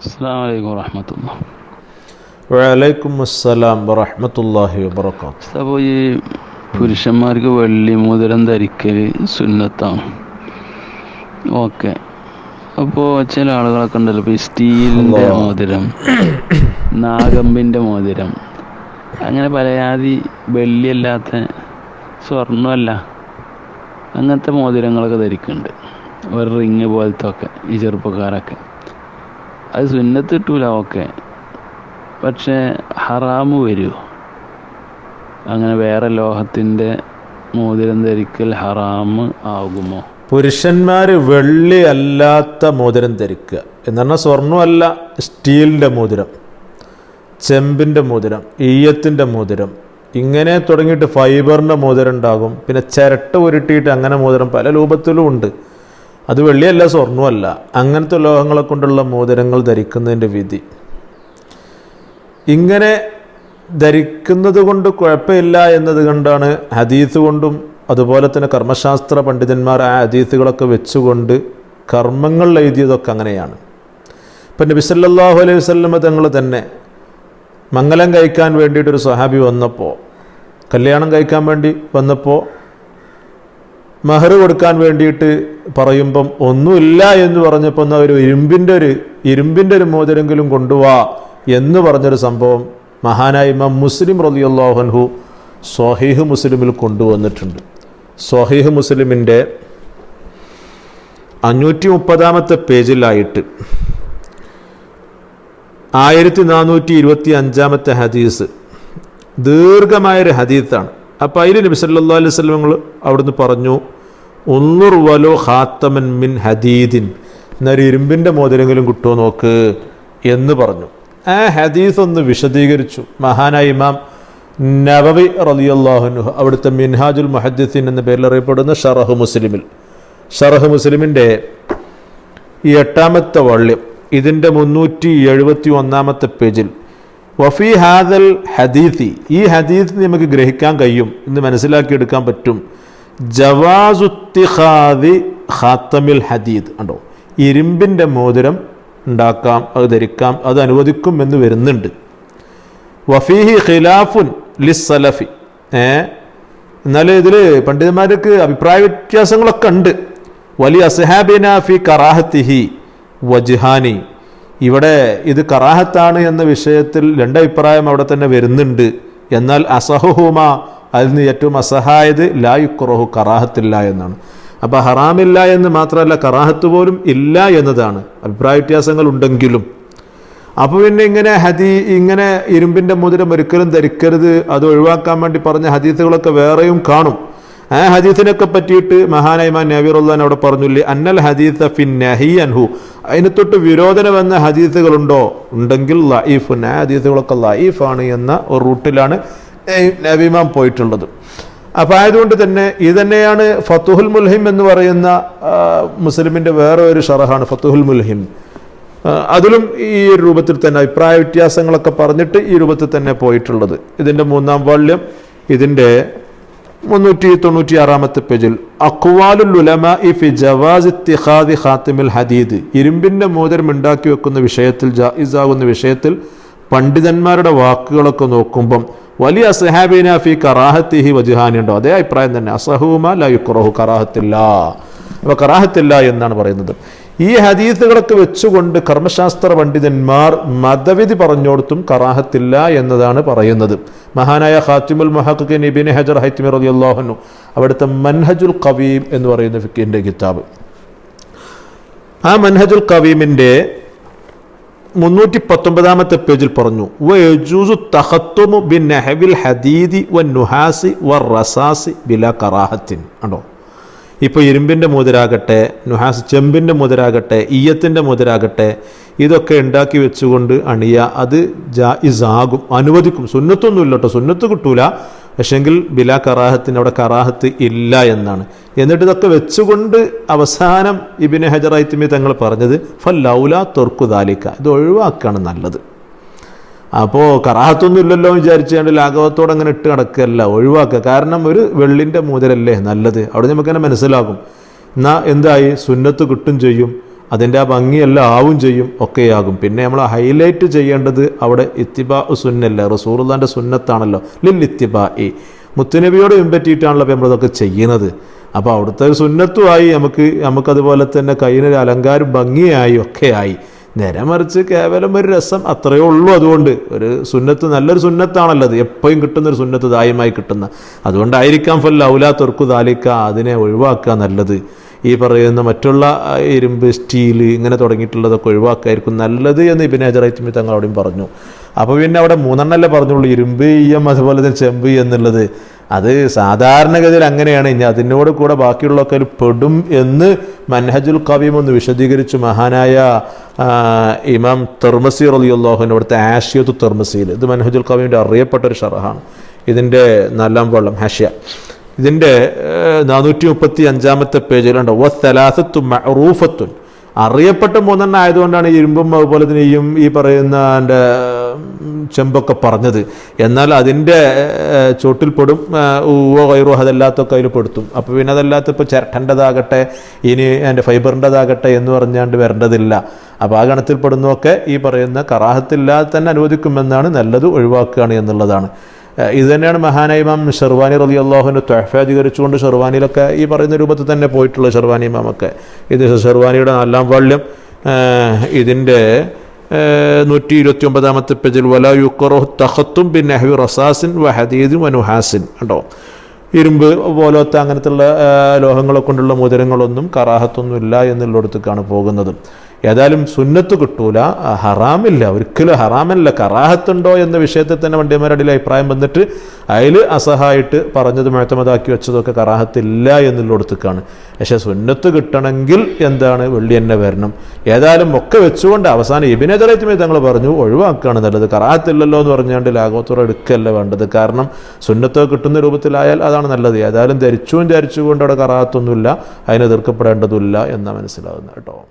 അസ്സാം വലൈക്കും വറഹമത്തുള്ള. വലൈക്കും അസ്സലാം വറഹമത്തല്ലാഹി വബർക്കാത്തു അപ്പോൾ ഈ പുരുഷന്മാർക്ക് വെള്ളി മോതിരം ധരിക്കൽ സുന്നത്താണ്. ഓക്കെ. അപ്പോൾ ചില ആളുകളൊക്കെ ഉണ്ടല്ലോ ഇപ്പോൾ സ്റ്റീലിന്റെ അല്ലാ. മോതിരം നാഗമ്പിന്റെ മോതിരം അങ്ങനെ പലയാതി വെള്ളിയല്ലാത്ത സ്വർണമല്ല അങ്ങനത്തെ മോതിരങ്ങളൊക്കെ ധരിക്കുന്നുണ്ട് ഒരു റിങ് പോലത്തെ ഒക്കെ ഈ ചെറുപ്പക്കാരൊക്കെ. അത് സുന്നത്ത് കിട്ടൂല ഓക്കെ. പക്ഷേ ഹറാമ് വരുമോ അങ്ങനെ വേറെ ലോഹത്തിന്റെ മോതിരം ധരിക്കൽ ഹറാമ് ആകുമോ? പുരുഷന്മാർ വെള്ളി അല്ലാത്ത മോതിരം ധരിക്കുക. എന്ന് പറഞ്ഞാൽ സ്വർണമല്ല സ്റ്റീലിന്റെ മോതിരം ചെമ്പിന്റെ മോതിരം ഈയത്തിന്റെ മോതിരം. ഇങ്ങനെ തുടങ്ങിയിട്ട് ഫൈബറിന്റെ മോതിരം ഉണ്ടാകും. പിന്നെ ചിരട്ട ഉരുട്ടിയിട്ട് അങ്ങനെ മോതിരം പല രൂപത്തിലും ഉണ്ട്. അത് വെള്ളിയല്ല സ്വർണമല്ല. അങ്ങനത്തെ ലോഹങ്ങളെ കൊണ്ടുള്ള മോതിരങ്ങൾ ധരിക്കുന്നതിന്റെ വിധി. ഇങ്ങനെ ധരിക്കുന്നത് കൊണ്ട് കുഴപ്പമില്ല എന്നത് കൊണ്ടാണ് ഹദീസ് കൊണ്ടും അതുപോലെ തന്നെ കർമ്മശാസ്ത്ര പണ്ഡിതന്മാർ ആ ഹദീസുകളൊക്കെ വെച്ചുകൊണ്ട് കർമ്മങ്ങൾ എഴുതിയതൊക്കെ അങ്ങനെയാണ്. ഇപ്പം നബി സല്ലല്ലാഹു അലൈഹി വസല്ലമ തങ്ങൾ തന്നെ മംഗലം കഴിക്കാൻ വേണ്ടിയിട്ടൊരു സ്വഹാബി വന്നപ്പോൾ കല്യാണം കഴിക്കാൻ വേണ്ടി വന്നപ്പോൾ മഹർ കൊടുക്കാൻ വേണ്ടിയിട്ട് പറയുമ്പം ഒന്നുമില്ല എന്ന് പറഞ്ഞപ്പോൾ എന്നാൽ ഒരു ഇരുമ്പിന്റെ ഒരു ഇരുമ്പിന്റെ ഒരു മോതിരെങ്കിലും കൊണ്ടുപോവാ എന്ന് പറഞ്ഞൊരു സംഭവം മഹാനായ ഇമാം മുസ്ലിം റലിയുള്ളാഹൻഹു സ്വഹീഹ് മുസ്ലിമിൽ കൊണ്ടുവന്നിട്ടുണ്ട്. സ്വഹീഹ് മുസ്ലിമിന്റെ അഞ്ഞൂറ്റി മുപ്പതാമത്തെ പേജിലായിട്ട് ആയിരത്തി നാനൂറ്റി ഇരുപത്തി അഞ്ചാമത്തെ ഹദീസ് ദീർഘമായൊരു ഹദീത്താണ്. അപ്പോൾ അതിൽ നബി സല്ലല്ലാഹു അലൈഹി അവിടുന്ന് പറഞ്ഞു ഉന്നുർ വലോ ഹാത്തമൻ മിൻ ഹദീദിൻ. എന്നൊരു ഇരുമ്പിന്റെ മോതിരെങ്കിലും കിട്ടുമോ നോക്ക് എന്ന് പറഞ്ഞു. ആ ഹദീസ് ഒന്ന് വിശദീകരിച്ചു. മഹാനായ ഇമാം നബവി റലിയല്ലാഹുനു അവിടുത്തെ മിൻഹാജുൽ മുഹദ്ദീൻ എന്ന പേരിൽ അറിയപ്പെടുന്ന ഷറഹ് മുസ്ലിമിൽ. ഷറഹ് മുസ്ലിമിന്റെ എട്ടാമത്തെ വള്യം ഇതിന്റെ മുന്നൂറ്റി എഴുപത്തി ഒന്നാമത്തെ പേജിൽ വഫി ഹാദൽ ഹദീസി ഈ ഹദീസ് നമുക്ക് ഗ്രഹിക്കാൻ കഴിയും എന്ന് മനസ്സിലാക്കിയെടുക്കാൻ പറ്റും. ജവാസുത്തിഹാദി ഖാത്തമിൽ ഹദീദ് ഉണ്ടോ ഇരുമ്പിന്റെ മോതിരം ഉണ്ടാക്കാം അത് ധരിക്കാം അത് അനുവദിക്കും എന്ന് വരുന്നുണ്ട്. വഫീഹി ഖിലാഫുൻ ലിസ്സലഫി. ഏ? എന്നാൽ ഇതിൽ പണ്ഡിതന്മാർക്ക് അഭിപ്രായ വ്യത്യാസങ്ങളൊക്കെ ഉണ്ട്. വലിയ അസഹാബിന ഫി കറാഹത്തിഹി വജ്ഹാനി. ഇവിടെ ഇത് കറാഹത്താണ് എന്ന വിഷയത്തിൽ രണ്ടഭിപ്രായം അവിടെ തന്നെ വരുന്നുണ്ട്. എന്നാൽ അസഹുഹുമ അതിൽ നിന്ന് ഏറ്റവും അസഹായത് ലായുക്കുറഹു കറാഹത്തില്ല എന്നാണ്. അപ്പോൾ ഹറാമില്ല എന്ന് മാത്രമല്ല കറാഹത്ത് പോലും ഇല്ല എന്നതാണ്. അഭിപ്രായ വ്യത്യാസങ്ങൾ ഉണ്ടെങ്കിലും. അപ്പോൾ പിന്നെ ഇങ്ങനെ ഹദീ ഇങ്ങനെ ഇരുമ്പിന്റെ മുതിരം ഒരിക്കലും ധരിക്കരുത്. അത് ഒഴിവാക്കാൻ വേണ്ടി പറഞ്ഞ ഹദീസുകളൊക്കെ വേറെയും കാണും. ആ ഹദീസിനൊക്കെ പറ്റിയിട്ട് മഹാനൈമാൻ നബീറുല്ലാൻ അവിടെ പറഞ്ഞില്ലേ അന്നൽ ഹദീസ ഫിൻ നഹി അൻഹു. അതിന് തൊട്ട് വിരോധനം എന്ന ഹദീസുകളുണ്ടോ? ഉണ്ടെങ്കിൽ ലൈഫ് ആ ഹദീസുകളൊക്കെ ലൈഫാണ് എന്ന ഒരു റൂട്ടിലാണ് നബിമാൻ പോയിട്ടുള്ളത്. അപ്പോൾ ആയതുകൊണ്ട് തന്നെ ഇത് തന്നെയാണ് ഫത്തുഹുൽ മുൽഹിം എന്ന് പറയുന്ന മുസ്ലിമിന്റെ വേറെ ഒരു ഷറഹാണ് ഫത്തുഹുൽ മുൽഹിം. അതിലും ഈ രൂപത്തിൽ തന്നെ അഭിപ്രായ വ്യത്യാസങ്ങളൊക്കെ പറഞ്ഞിട്ട് ഈ രൂപത്തിൽ തന്നെ പോയിട്ടുള്ളത്. ഇതിന്റെ മൂന്നാം വാള്യം ഇതിന്റെ മുന്നൂറ്റി തൊണ്ണൂറ്റി ആറാമത്തെ പേജിൽ അക്വാലുൽ ഉലമ ഫി ജവാസ് ഇത്തിഖാദി ഖാത്തിമിൽ ഹദീദ്. ഇരുമ്പിന്റെ മോതിരം ഉണ്ടാക്കി വെക്കുന്ന വിഷയത്തിൽ ജായിസാകുന്ന വിഷയത്തിൽ പണ്ഡിതന്മാരുടെ വാക്കുകളൊക്കെ നോക്കുമ്പം വലിയ അസഹാബിന ഫി കറാഹത്തിഹി വജുഹാനി ഉണ്ടോ അതേ അഭിപ്രായം തന്നെ. അസഹൂമ ല യുക്റഹു കറാഹത്തില്ല. അപ്പോൾ കറാഹത്തില്ല എന്നാണ് പറയുന്നത്. ഈ ഹദീസുകളൊക്കെ വെച്ചുകൊണ്ട് കർമ്മശാസ്ത്ര പണ്ഡിതന്മാർ മതവിധി പറഞ്ഞോടത്തും കറാഹത്തില്ല എന്നതാണ് പറയുന്നത്. മഹാനായ ഖാത്തിമുൽ മഹഖിൻ ഇബിൻ ഹജർ ഹൈത്തിമി റളിയല്ലാഹു അവിടുത്തെ മൻഹജുൽ കവീം എന്ന് പറയുന്ന ഫിക്കിന്റെ കിതാബ്. ആ മൻഹജുൽ കവീമിന്റെ മുന്നൂറ്റി പത്തൊമ്പതാമത്തെ പേജിൽ പറഞ്ഞു വയജൂസു തഹത്തുമു ബിൻ നെഹവിൽ ഹദീദി വൻ നുഹാസി വർ റസാസി ബില കറാഹത്തിൻ. ആണോ ഇപ്പോൾ ഇരുമ്പിന്റെ മുതിരാകട്ടെ നുഹാസ് ചെമ്പിന്റെ മുതിരാകട്ടെ ഈയത്തിന്റെ മുതിരാകട്ടെ ഇതൊക്കെ ഉണ്ടാക്കി വെച്ചുകൊണ്ട് അണിയ അത് ജാ ഇസാകും അനുവദിക്കും. സുന്നത്തൊന്നുമില്ല കേട്ടോ സുന്നത്ത് കിട്ടൂല. പക്ഷെങ്കിൽ ബിലാ കറാഹത്തിന് അവിടെ കറാഹത്ത് ഇല്ല എന്നാണ്. എന്നിട്ട് ഇതൊക്കെ വെച്ചുകൊണ്ട് അവസാനം ഇബിന് ഹജറൈത്തിമി തങ്ങൾ പറഞ്ഞത് ഫല്ലൗല തൊർക്കുദാലിക്ക ഇത് ഒഴിവാക്കുകയാണ് നല്ലത്. അപ്പോൾ കറാഹത്തൊന്നും ഇല്ലല്ലോ വിചാരിച്ചുകൊണ്ട് ലാഘവത്തോടെ അങ്ങനെ ഇട്ട് കിടക്കുകയല്ല ഒഴിവാക്കുക. കാരണം ഒരു വെള്ളിന്റെ മൂതലല്ലേ നല്ലത്. അവിടെ നമുക്ക് തന്നെ മനസ്സിലാകും. എന്നാ എന്തായി? സുന്നത്ത് കിട്ടും ചെയ്യും. അതിന്റെ ആ ഭംഗിയെല്ലാം ആവും ചെയ്യും ഒക്കെയാകും. പിന്നെ നമ്മൾ ഹൈലൈറ്റ് ചെയ്യേണ്ടത് അവിടെ ഇത്തിബാ സുന്നല്ല? റസൂറുല്ലാന്റെ സുന്നത്താണല്ലോ. ലിൽ ഇത്തിബാ ഈ മുത്തുനബിയോട് പിൻപറ്റിയിട്ടാണല്ലോ ഇപ്പം നമ്മളതൊക്കെ ചെയ്യുന്നത്. അപ്പോൾ അവിടുത്തെ ഒരു സുന്നത്തുമായി നമുക്ക് നമുക്കതുപോലെ തന്നെ കയ്യിനൊരു അലങ്കാരം ഭംഗിയായി ഒക്കെ ആയി. നേരെ മറിച്ച് കേവലം ഒരു രസം അത്രയേ ഉള്ളൂ അതുകൊണ്ട്. ഒരു സുന്നത്ത് നല്ലൊരു സുന്നത്താണല്ലോ അത് എപ്പോഴും കിട്ടുന്ന ഒരു സുന്നത്ത് ദായമായി കിട്ടുന്ന. അതുകൊണ്ടായിരിക്കാം ഫൽ ഔലാ തുർക്കു താലിക്ക അതിനെ ഒഴിവാക്കുക നല്ലത്. ഈ പറയുന്ന മറ്റുള്ള ഇരുമ്പ് സ്റ്റീൽ ഇങ്ങനെ തുടങ്ങിയിട്ടുള്ളതൊക്കെ ഒഴിവാക്കായിരിക്കും നല്ലത് എന്ന് ഇബിൻ ഹജറൈറ്റിമി തങ്ങൾ അവിടെയും പറഞ്ഞു. അപ്പോൾ പിന്നെ അവിടെ മൂന്നെണ്ണല്ലേ പറഞ്ഞുള്ളൂ ഇരുമ്പ് ഈയം അതുപോലെ തന്നെ ചെമ്പ് എന്നുള്ളത്. അത് സാധാരണഗതിയിൽ അങ്ങനെയാണ്. ഇനി അതിനോട് കൂടെ ബാക്കിയുള്ളതൊക്കെ അതിൽ പെടും എന്ന് മൻഹജുൽ കവീം ഒന്ന് വിശദീകരിച്ചു. മഹാനായ ഇമാം ഇമാം അലി അള്ളാഹുവിന്റെ അവിടുത്തെ ആഷിയത്ത് തെർമസീൽ ഇത് മൻഹജുൽ കവീമിന്റെ അറിയപ്പെട്ട ഒരു ഷറഹാണ് ഇതിന്റെ നാലാം വെള്ളം ഹാഷ്യ. ഇതിന്റെ നാനൂറ്റി മുപ്പത്തി അഞ്ചാമത്തെ പേജിലുണ്ട് ഓ സലാസത്തു മറൂഫത്തുൻ അറിയപ്പെട്ട മൂന്നെണ്ണം ആയതുകൊണ്ടാണ് ഇരുമ്പും അതുപോലെ തന്നെ ഈ പറയുന്ന എന്റെ ചെമ്പൊക്കെ പറഞ്ഞത്. എന്നാൽ അതിന്റെ ചോട്ടിൽ ഊവോ കയറോ അതല്ലാത്തൊക്കെ അതിൽ പെടുത്തും. അപ്പോൾ പിന്നെ അതല്ലാത്ത ഇപ്പോൾ ചിരട്ടന്റെതാകട്ടെ ഇനി എന്റെ ഫൈബറിന്റെതാകട്ടെ എന്ന് പറഞ്ഞാണ്ട് വരേണ്ടതില്ല. അപ്പോൾ ആ ഗണത്തിൽ പെടുന്നതൊക്കെ ഈ പറയുന്ന കറാഹത്തില്ലാതെ തന്നെ അനുവദിക്കുമെന്നാണ് നല്ലത് ഒഴിവാക്കുകയാണ് എന്നുള്ളതാണ്. ഇത് തന്നെയാണ് മഹാനായ ഇമാം ഷെർവാനി റലി അള്ളാഹുവിന്റെ ത്വഹഫ അധികരിച്ചുകൊണ്ട് ഷെർവാനിയിലൊക്കെ ഈ പറയുന്ന രൂപത്തിൽ തന്നെ പോയിട്ടുള്ള ഷെർവാനി ഇമാമൊക്കെ. ഇത് ഷെർവാനിയുടെ നാലാം വാള്യം ഇതിന്റെ നൂറ്റി ഇരുപത്തി ഒമ്പതാമത്തെ പേജിൽ വല യുക്കറോ തഹത്തും പിന്നെ ഹവി റസാസിൻ വ ഹദീദും വനുഹാസിൻ കണ്ടോ? ഇരുമ്പ് പോലത്തെ അങ്ങനത്തുള്ള ലോഹങ്ങളെ കൊണ്ടുള്ള മോതിരങ്ങളൊന്നും കറാഹത്തൊന്നുമില്ല എന്നുള്ളിടത്തേക്കാണ് പോകുന്നത്. ഏതായാലും സുന്നത്ത് കിട്ടൂല ഹറാമില്ല. ഒരിക്കലും ഹറാമല്ല. കറാഹത്തുണ്ടോ എന്ന വിഷയത്തിൽ തന്നെ വണ്ടിയന്മാരുടെ അഭിപ്രായം വന്നിട്ട് അതിൽ അസഹായിട്ട് പറഞ്ഞത് മഴത്തമതാക്കി വെച്ചതൊക്കെ കറാഹത്തില്ല എന്നുള്ളിടത്തേക്കാണ്. പക്ഷേ സുന്നത്ത് കിട്ടണമെങ്കിൽ എന്താണ് വെള്ളി തന്നെ വരണം? ഏതായാലും ഒക്കെ വെച്ചുകൊണ്ട് അവസാനം ഇബിനെതിറേറ്റുമേ തങ്ങൾ പറഞ്ഞു ഒഴിവാക്കുകയാണ് നല്ലത്. കറാഹത്തില്ലല്ലോ എന്ന് പറഞ്ഞുകൊണ്ട് ലാഘവത്തോടെ എടുക്കല്ല വേണ്ടത്. കാരണം സുന്നത്ത് കിട്ടുന്ന രൂപത്തിലായാൽ അതാണ് നല്ലത്. ഏതായാലും ധരിച്ചും ധരിച്ചുകൊണ്ട് അവിടെ കറാഹത്തൊന്നുമില്ല. അതിന് എതിർക്കപ്പെടേണ്ടതില്ല എന്നാണ് മനസ്സിലാകുന്നത് കേട്ടോ.